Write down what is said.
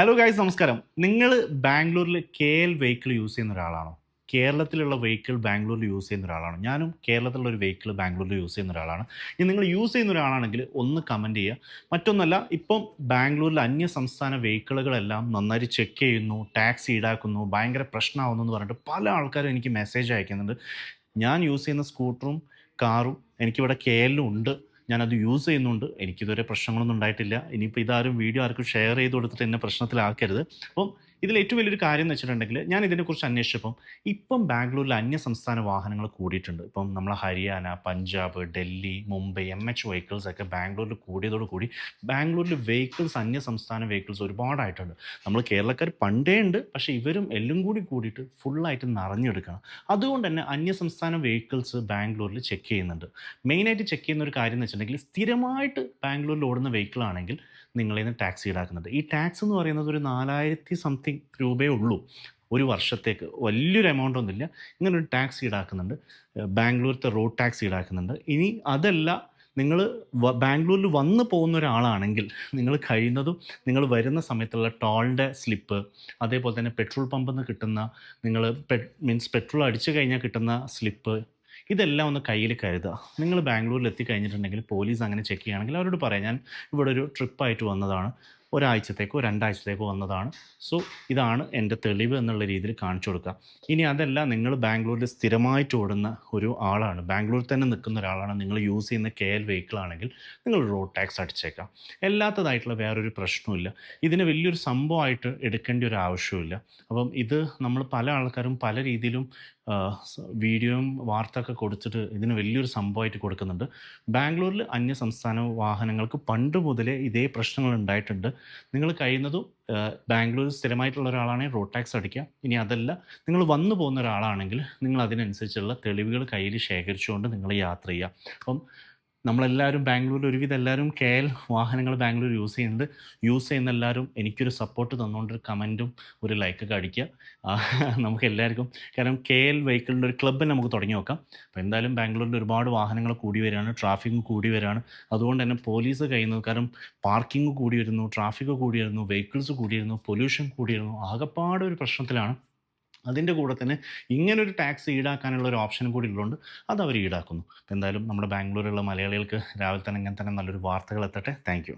Hello guys നമസ്കാരം. നിങ്ങൾ ബാംഗ്ലൂരിൽ കെ എൽ വെഹിക്കിൾ യൂസ് ചെയ്യുന്ന ഒരാളാണോ? കേരളത്തിലുള്ള വെഹിക്കിൾ ബാംഗ്ലൂരിൽ യൂസ് ചെയ്യുന്ന ഒരാളാണോ? ഞാനും കേരളത്തിലുള്ള ഒരു വെഹിക്കിൾ ബാംഗ്ലൂരിൽ യൂസ് ചെയ്യുന്ന ഒരാളാണ്. ഇനി നിങ്ങൾ യൂസ് ചെയ്യുന്ന ഒരാളാണെങ്കിൽ ഒന്ന് കമന്റ് ചെയ്യുക. മറ്റൊന്നല്ല ഇപ്പം ബാംഗ്ലൂരിൽ അന്യ സംസ്ഥാന വെഹിക്കിളുകളെല്ലാം നന്നായി ചെക്ക് ചെയ്യുന്നു ടാക്സ് ഈടാക്കുന്നു ഭയങ്കര പ്രശ്നമാവുന്നു എന്ന് പറഞ്ഞിട്ട് പല ആൾക്കാരും എനിക്ക് മെസ്സേജ് അയക്കുന്നുണ്ട്. ഞാൻ യൂസ് ചെയ്യുന്ന സ്കൂട്ടറും കാറും എനിക്കിവിടെ കെ എല്ലും ഉണ്ട്. ഞാനത് യൂസ് ചെയ്യുന്നുണ്ട്. എനിക്കിതുവരെ പ്രശ്നങ്ങളൊന്നും ഉണ്ടായിട്ടില്ല. ഇനിയിപ്പോൾ ഇതാരും വീഡിയോ ആർക്കും ഷെയർ ചെയ്ത് കൊടുത്തിട്ട് എന്നെ പ്രശ്നത്തിലാക്കരുത്. അപ്പം ഇതിൽ ഏറ്റവും വലിയൊരു കാര്യം എന്ന് വെച്ചിട്ടുണ്ടെങ്കിൽ ഞാൻ ഇതിനെക്കുറിച്ച് അന്വേഷിച്ചപ്പം ഇപ്പം ബാംഗ്ലൂരിൽ അന്യ സംസ്ഥാന വാഹനങ്ങൾ കൂടിയിട്ടുണ്ട്. ഇപ്പം നമ്മളെ Haryana Punjab Delhi Mumbai M H vehicles ഒക്കെ ബാംഗ്ലൂരിൽ കൂടിയതോട് കൂടി ബാംഗ്ലൂരിൽ വെഹിക്കിൾസ് അന്യ സംസ്ഥാന വെഹിക്കിൾസ് ഒരുപാടായിട്ടുണ്ട്. നമ്മൾ കേരളക്കാർ പണ്ടേ ഉണ്ട് പക്ഷേ ഇവരും എല്ലാം കൂടി കൂടിയിട്ട് ഫുള്ളായിട്ട് നിറഞ്ഞെടുക്കണം. അതുകൊണ്ട് തന്നെ അന്യ സംസ്ഥാന വെഹിക്കിൾസ് ബാംഗ്ലൂരിൽ ചെക്ക് ചെയ്യുന്നുണ്ട്. മെയിനായിട്ട് ചെക്ക് ചെയ്യുന്ന ഒരു കാര്യം എന്ന് വെച്ചിട്ടുണ്ടെങ്കിൽ സ്ഥിരമായിട്ട് ബാംഗ്ലൂരിൽ ഓടുന്ന വെഹിക്കിൾ ആണെങ്കിൽ നിങ്ങളിൽ നിന്ന് ടാക്സ് ഈടാക്കുന്നുണ്ട്. ഈ ടാക്സ് എന്ന് പറയുന്നത് ഒരു നാലായിരത്തി സംതിങ് രൂപയേ ഉള്ളൂ. ഒരു വർഷത്തേക്ക്. വലിയൊരു എമൗണ്ട് ഒന്നുമില്ല. ഇങ്ങനെ ഒരു ടാക്സ് ഈടാക്കുന്നുണ്ട്. ബാംഗ്ലൂരത്തെ റോഡ് ടാക്സ് ഈടാക്കുന്നുണ്ട്. ഇനി അതല്ല നിങ്ങൾ ബാംഗ്ലൂരിൽ വന്ന് പോകുന്ന ഒരാളാണെങ്കിൽ നിങ്ങൾ കഴിയുന്നതും നിങ്ങൾ വരുന്ന സമയത്തുള്ള ടോളിന്റെ സ്ലിപ്പ് അതേപോലെ തന്നെ പെട്രോൾ പമ്പിൽ നിന്ന് കിട്ടുന്ന നിങ്ങൾ മീൻസ് പെട്രോൾ അടിച്ചു കഴിഞ്ഞാൽ കിട്ടുന്ന സ്ലിപ്പ് ഇതെല്ലാം ഒന്ന് കയ്യിൽ കരുതുക. നിങ്ങൾ ബാംഗ്ലൂരിൽ എത്തി കഴിഞ്ഞിട്ടുണ്ടെങ്കിൽ പോലീസ് അങ്ങനെ ചെക്ക് ചെയ്യുകയാണെങ്കിൽ അവരോട് പറയാം ഞാൻ ഇവിടെ ഒരു ട്രിപ്പായിട്ട് വന്നതാണ്. ഒരാഴ്ചത്തേക്കോ രണ്ടാഴ്ചത്തേക്കോ വന്നതാണ്. സോ ഇതാണ് എന്റെ തെളിവ് എന്നുള്ള രീതിയിൽ കാണിച്ചു കൊടുക്കുക. ഇനി അതല്ല നിങ്ങൾ ബാംഗ്ലൂരിൽ സ്ഥിരമായിട്ട് ഓടുന്ന ഒരു ആളാണ്. ബാംഗ്ലൂരിൽ തന്നെ നിൽക്കുന്ന ഒരാളാണ്. നിങ്ങൾ യൂസ് ചെയ്യുന്ന കെ എൽ വെഹിക്കിൾ ആണെങ്കിൽ നിങ്ങൾ റോഡ് ടാക്സ് അടിച്ചേക്കാം. എല്ലാത്തതായിട്ടുള്ള വേറൊരു പ്രശ്നമില്ല ഇതിന് വലിയൊരു സംഭവമായിട്ട് എടുക്കേണ്ട ഒരു ആവശ്യമില്ല അപ്പം ഇത് നമ്മൾ പല ആൾക്കാരും പല രീതിയിലും വീഡിയോയും വാർത്തയൊക്കെ കൊടുത്തിട്ട് ഇതിന് വലിയൊരു സംഭവമായിട്ട് കൊടുക്കുന്നുണ്ട്. ബാംഗ്ലൂരിൽ അന്യ സംസ്ഥാന വാഹനങ്ങൾക്ക് പണ്ട് മുതലേ ഇതേ പ്രശ്നങ്ങൾ ഉണ്ടായിട്ടുണ്ട്. നിങ്ങൾ കഴിയുന്നതും ബാംഗ്ലൂർ സ്ഥിരമായിട്ടുള്ള ഒരാളാണെങ്കിൽ റോഡ് ടാക്സ് അടിക്കുക ഇനി അതല്ല നിങ്ങൾ വന്നു പോകുന്ന ഒരാളാണെങ്കിൽ നിങ്ങൾ അതിനനുസരിച്ചുള്ള തെളിവുകൾ കയ്യിൽ ശേഖരിച്ചുകൊണ്ട് നിങ്ങൾ യാത്ര ചെയ്യുക അപ്പം നമ്മളെല്ലാവരും ബാംഗ്ലൂരിൽ ഒരുവിധം എല്ലാവരും കെ എൽ വാഹനങ്ങൾ ബാംഗ്ലൂർ യൂസ് ചെയ്യുന്നുണ്ട്. യൂസ് ചെയ്യുന്ന എല്ലാവരും എനിക്കൊരു സപ്പോർട്ട് തന്നുകൊണ്ട് ഒരു കമന്റും ഒരു ലൈക്കൊക്കെ അടിക്കുക. നമുക്ക് എല്ലാവർക്കും കാരണം കെ എൽ വെഹിക്കിളിന്റെ ഒരു ക്ലബ്ബ് നമുക്ക് തുടങ്ങി നോക്കാം. അപ്പോൾ എന്തായാലും ബാംഗ്ലൂരിൽ ഒരുപാട് വാഹനങ്ങൾ കൂടി വരികയാണ് ട്രാഫിക്കും കൂടി വരികയാണ്. അതുകൊണ്ട് തന്നെ പോലീസ് കഴിയുന്നു കാരണം പാർക്കിംഗ് കൂടി വരുന്നു ട്രാഫിക് കൂടി വരുന്നു വെഹിക്കിൾസ് കൂടി വരുന്നു പൊല്യൂഷൻ കൂടി വരുന്നു ആകപ്പാട് ഒരു പ്രശ്നത്തിലാണ്. അതിന്റെ കൂടെ തന്നെ ഇങ്ങനൊരു ടാക്സ് ഈടാക്കാനുള്ള ഒരു ഓപ്ഷൻ കൂടി ഉള്ളതുകൊണ്ട് അത് അവർ ഈടാക്കുന്നു. എന്തായാലും നമ്മുടെ ബാംഗ്ലൂരിലുള്ള മലയാളികൾക്ക് രാവിലെ തന്നെ ഇങ്ങനെ തന്നെ നല്ലൊരു വാർത്തകൾ എത്തട്ടെ. താങ്ക്